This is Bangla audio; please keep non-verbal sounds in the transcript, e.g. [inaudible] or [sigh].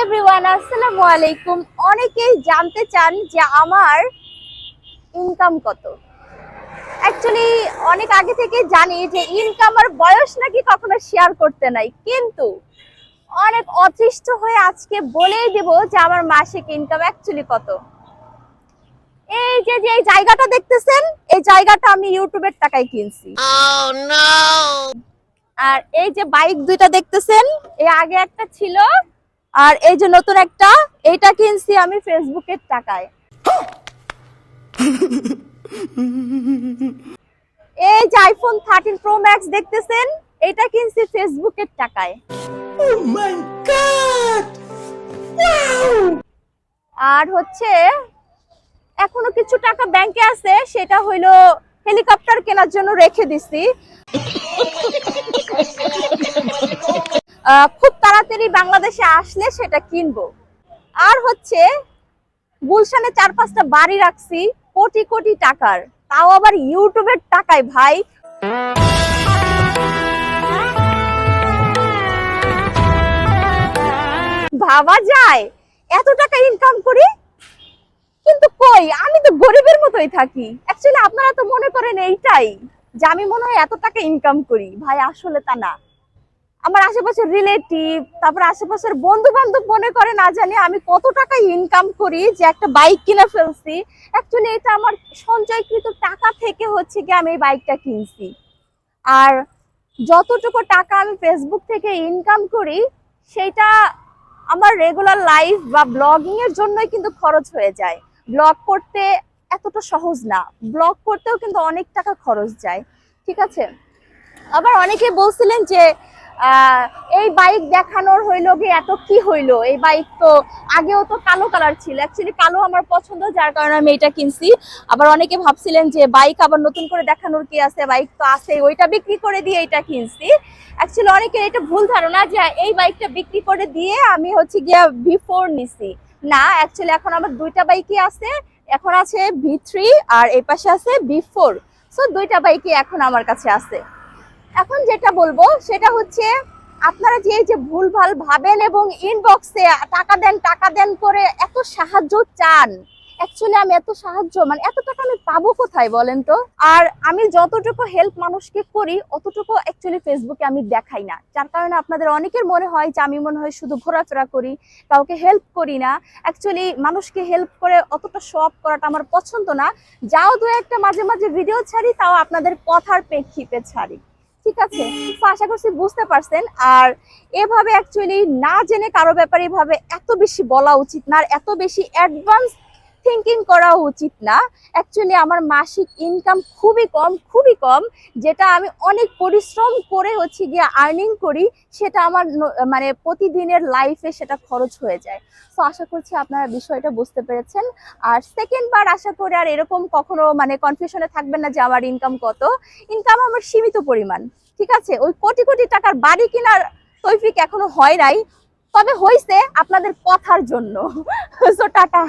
এভরিওয়ান আসসালামু আলাইকুম। অনেকেই জানতে চান যে আমার ইনকাম কত। অ্যাকচুয়ালি অনেক আগে থেকে জানি যে ইনকাম আর বয়স নাকি কখনো শেয়ার করতে নাই। কিন্তু অনেক অতৃষ্ট হয়ে আজকে বলেই দেব যে আমার মাসিক ইনকাম অ্যাকচুয়ালি কত। এই যে যে এই জায়গাটা দেখতেছেন এই জায়গাটা আমি ইউটিউবের টাকায় কিনছি। আর এই যে বাইক দুইটা দেখতেছেন এই আগে একটা ছিল আর এই যে নতুন একটা এইটা কিনছি আমি ফেসবুকের টাকায়। এই যে আইফোন থার্টিন প্রো ম্যাক্স দেখতেছেন এটা কিনছি ফেসবুকের টাকায়। আর হচ্ছে এখনও কিছু টাকা ব্যাংকে আছে সেটা হইল হেলিকপ্টার কেনার জন্য রেখে দিছি। [laughs] খুব তাড়াতাড়ি বাংলাদেশে আসলে সেটা কিনবো। আর হচ্ছে, গুলশানে চার পাঁচটা বাড়ি রাখছি, কোটি কোটি টাকার। তাও আবার ইউটিউবের টাকায়, ভাই। ভাবা যায়, এত টাকা ইনকাম করি? কিন্তু কই, আমি তো গরিবের মতোই থাকি। অ্যাকচুয়ালি আপনারা তো মনে করেন এইটাই, যে আমি মনে হয় এত টাকা ইনকাম করি। ভাই, আসলে তা না। আমার আশেপাশের রিলেটিভ তারপর আশেপাশের বন্ধু বান্ধব মনে করে না জানি আমি কত টাকা ইনকাম করি যে একটা বাইক কিনে ফেলছি। অ্যাকচুয়ালি এটা আমার সঞ্চয়কৃত টাকা থেকে হচ্ছে কি আমি এই বাইকটা কিনছি। আর যতটুকু টাকা আমি ফেসবুক থেকে ইনকাম করি, সেটা আমার রেগুলার লাইফ বা ব্লগিং এর জন্যই কিন্তু খরচ হয়ে যায়। ব্লগ করতে এতটা সহজ না। ব্লগ করতেও কিন্তু অনেক টাকা খরচ যায়। ঠিক আছে? আবার অনেকে বলছিলেন যে এই বাইক দেখানোর হইল কি, এত কি হইল? এই বাইক তো আগেও তো কালো কালার ছিল। অ্যাকচুয়ালি কালো আমার পছন্দ, যার কারণে আমি এটা কিনছি। আবার অনেকে ভাবছিলেন যে বাইক আবার নতুন করে দেখানোর কি আছে? বাইক তো আছে ওইটা বিক্রি করে দিয়ে এটা কিনছি। অ্যাকচুয়ালি অনেকের এটা ভুল ধারণা যে এই বাইকটা বিক্রি করে দিয়ে আমি হচ্ছে গিয়া ভি ফোর নিছি। না অ্যাকচুয়ালি এখন আমার দুইটা বাইকই আছে। এখন আছে ভি থ্রি আর এই পাশে আছে ভি ফোর সো দুইটা বাইকই এখন আমার কাছে আছে। এখন যেটা বলব, সেটা হচ্ছে আপনারা যে যে ভুলভাল ভাবেন এবং ইনবক্সে টাকা দেন টাকা দেন করে এত সাহায্য চান অ্যাকচুয়ালি আমি এত সাহায্য মানে এত টাকা আমি পাবো কোথায় বলেন তো? আর আমি যতটুকু হেল্প মানুষকে করি, অতটুকু অ্যাকচুয়ালি ফেসবুকে আমি দেখাই না। যার কারণে আপনাদের অনেকের মনে হয় যে আমি মনে হয় শুধু ঘোরাফেরা করি, কাউকে হেল্প করি না। অ্যাকচুয়ালি মানুষকে হেল্প করে অতটা শপ করাটা আমার পছন্দ না। যাও দু একটা মাঝে মাঝে ভিডিও ছাড়ি, তাও আপনাদের কথার প্রেক্ষিতে ছাড়ি। ঠিক আছে? তো আশা করছি বুঝতে পারছেন। আর এভাবে অ্যাকচুয়ালি না জেনে কারও ব্যাপারে এভাবে এত বেশি বলা উচিত না, আর এত বেশি অ্যাডভান্স থিঙ্কিং করা উচিত না। অ্যাকচুয়ালি আমার মাসিক ইনকাম খুবই কম খুবই কম, যেটা আমি অনেক পরিশ্রম করে হচ্ছে গিয়ে আর্নিং করি, সেটা আমার মানে প্রতিদিনের লাইফে সেটা খরচ হয়ে যায়। তো আশা করছি আপনারা বিষয়টা বুঝতে পেরেছেন। আর সেকেন্ড বার আশা করি আর এরকম কখনো মানে কনফিউশনে থাকবেন না যে আমার ইনকাম কত। ইনকাম আমার সীমিত পরিমাণ, ঠিক আছে? ওই কোটি কোটি টাকার বাড়ি কেনার তৈফিক এখনও হয় নাই। তবে হয়েছে আপনাদের কথার জন্য। [laughs] So tata.